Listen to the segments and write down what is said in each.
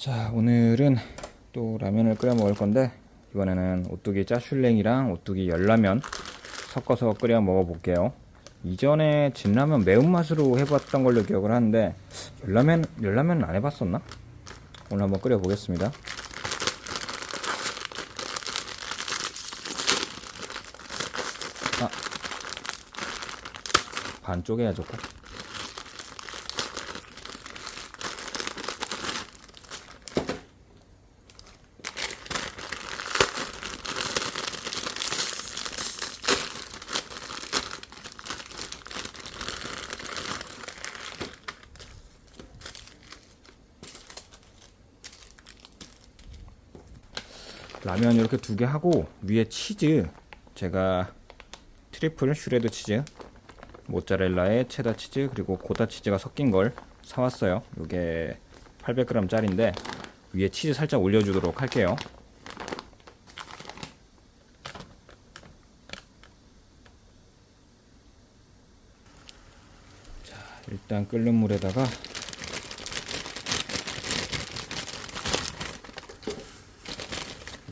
자 오늘은 또 라면을 끓여 먹을 건데 이번에는 오뚜기 짜슐랭이랑 오뚜기 열라면 섞어서 끓여 먹어 볼게요 이전에 진라면 매운맛으로 해봤던 걸로 기억을 하는데 열라면 열라면은 안 해봤었나? 오늘 한번 끓여 보겠습니다 아 반쪽에 해야죠 꼭. 라면 이렇게 두 개 하고 위에 치즈 제가 트리플 슈레드 치즈 모짜렐라에 체다 치즈 그리고 고다 치즈가 섞인 걸 사왔어요. 이게 800g 짜리인데 위에 치즈 살짝 올려주도록 할게요. 자 일단 끓는 물에다가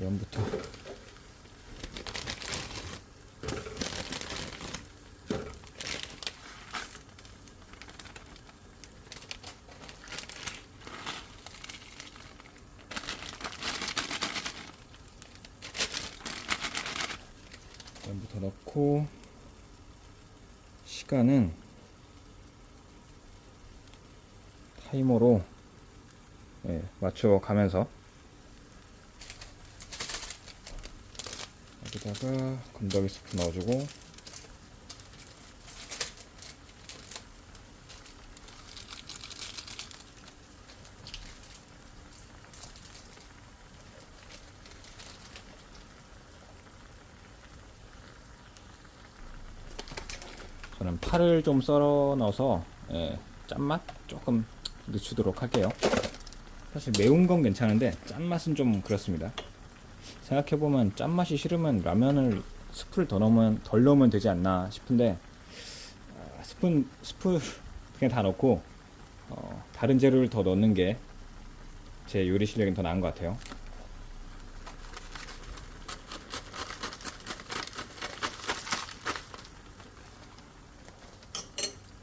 면부터. 면부터 넣고 시간은 타이머로 예, 맞춰 가면서 여기다가 건더기 스프 넣어주고 저는 파를 좀 썰어 넣어서 예, 짠맛 조금 늦추도록 할게요. 사실 매운 건 괜찮은데 짠맛은 좀 그렇습니다. 생각해보면 짠맛이 싫으면 라면을 스프를 더 넣으면 덜 넣으면 되지 않나 싶은데 아, 스푼 스프 그냥 다 넣고 어, 다른 재료를 더 넣는 게 제 요리 실력이 더 나은 것 같아요.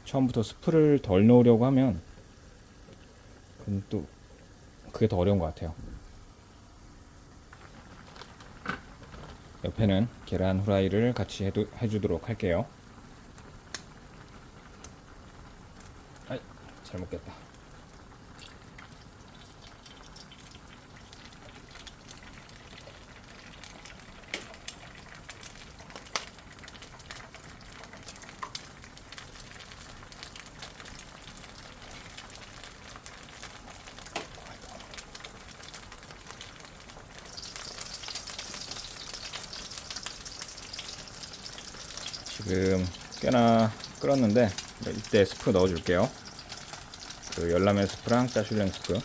처음부터 스프를 덜 넣으려고 하면 또 그게 더 어려운 것 같아요. 옆에는 계란 후라이를 같이 해도, 해주도록 할게요. 아이, 잘 먹겠다. 지금 꽤나 끓었는데 이때 스프 넣어줄게요. 그 열라면 스프랑 짜슐랭 스프.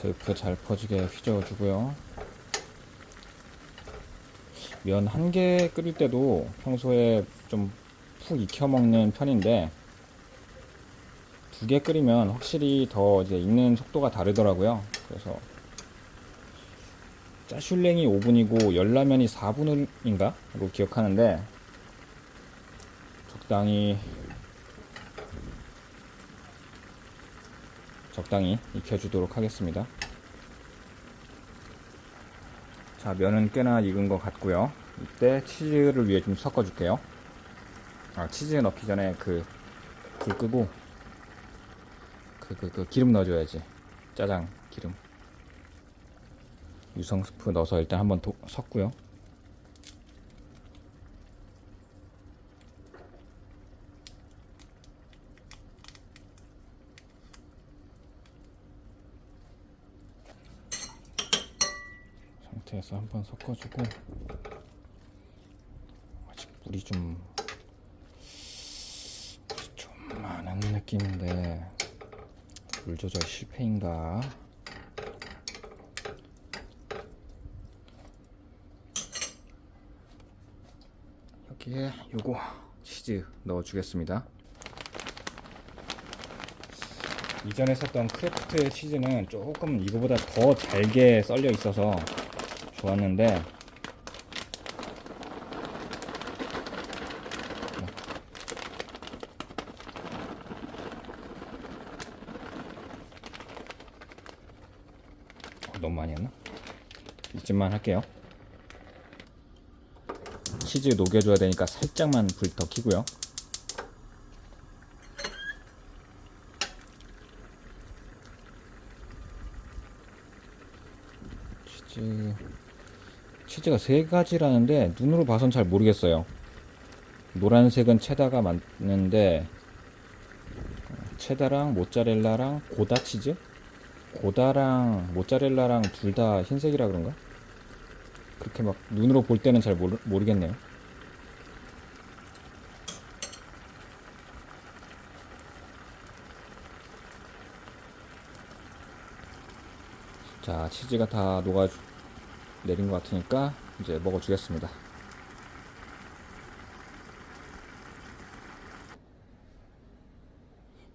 스프 잘 퍼지게 휘저어주고요. 면 한 개 끓일 때도 평소에 좀 푹 익혀 먹는 편인데 두 개 끓이면 확실히 더 이제 익는 속도가 다르더라고요. 그래서 짜슐랭이 5분이고 열라면이 4분인가 로 기억하는데 적당히 적당히 익혀주도록 하겠습니다. 자, 면은 꽤나 익은 것 같고요. 이때 치즈를 위해 좀 섞어줄게요. 아, 치즈 넣기 전에 그, 불 끄고, 그, 그, 그, 기름 넣어줘야지. 짜장 기름. 유성 스프 넣어서 일단 한번 도, 섞고요. 해서 한번 섞어주고 아직 물이 좀, 좀 많은 느낌인데 물 조절 실패인가? 여기에 요거 치즈 넣어주겠습니다. 이전에 썼던 크래프트 치즈는 조금 이거보다 더 잘게 썰려 있어서 좋았는데 어, 너무 많이 했나? 이쯤만 할게요. 치즈 녹여줘야 되니까 살짝만 불 더 켜고요. 치즈 치즈가 세 가지라는데 눈으로 봐선 잘 모르겠어요. 노란색은 체다가 맞는데 체다랑 모짜렐라랑 고다 치즈? 고다랑 모짜렐라랑 둘 다 흰색이라 그런가? 그렇게 막 눈으로 볼 때는 잘 모르, 모르겠네요. 자, 치즈가 다 녹아 내린 것 같으니까 이제 먹어주겠습니다.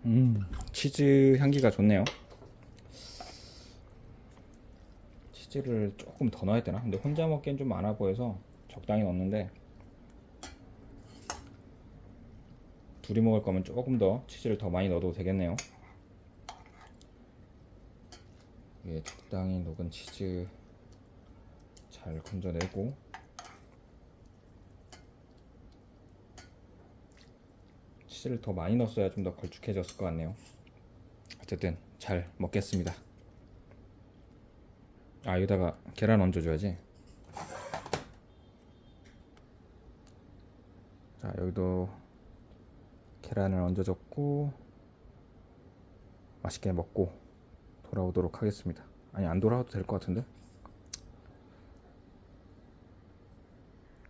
음, 치즈 향기가 좋네요. 치즈를 조금 더 넣어야 되나? 근데 혼자 먹기엔 좀 많아 보여서 적당히 넣었는데 둘이 먹을 거면 조금 더 치즈를 더 많이 넣어도 되겠네요. 위에 적당히 녹은 치즈 잘 건져내고 치즈를 더 많이 넣었어야 좀 더 걸쭉해졌을 것 같네요. 어쨌든 잘 먹겠습니다. 아 여기다가 계란 얹어줘야지. 자 여기도 계란을 얹어줬고 맛있게 먹고 돌아오도록 하겠습니다. 아니 안 돌아와도 될 것 같은데.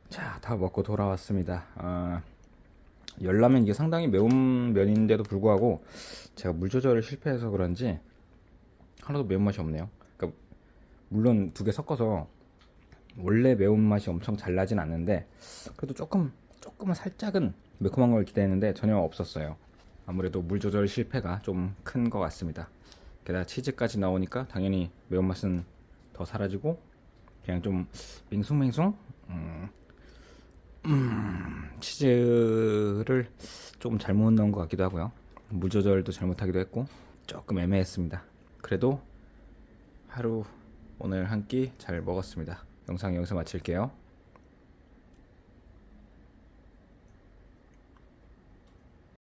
자, 다 먹고 돌아왔습니다. 아, 열라면 이게 상당히 매운 면인데도 불구하고 제가 물 조절을 실패해서 그런지 하나도 매운맛이 없네요. 그러니까 물론 두 개 섞어서 원래 매운맛이 엄청 잘 나진 않는데 그래도 조금 조금은 살짝은 매콤한 걸 기대했는데 전혀 없었어요. 아무래도 물 조절 실패가 좀 큰 것 같습니다. 게다가 치즈까지 나오니까 당연히 매운맛은 더 사라지고 그냥 좀 밍숭맹숭 음, 음, 치즈를 조금 잘못 넣은 것 같기도 하고요. 물 조절도 잘못하기도 했고 조금 애매했습니다. 그래도 하루 오늘 한 끼 잘 먹었습니다. 영상 여기서 마칠게요.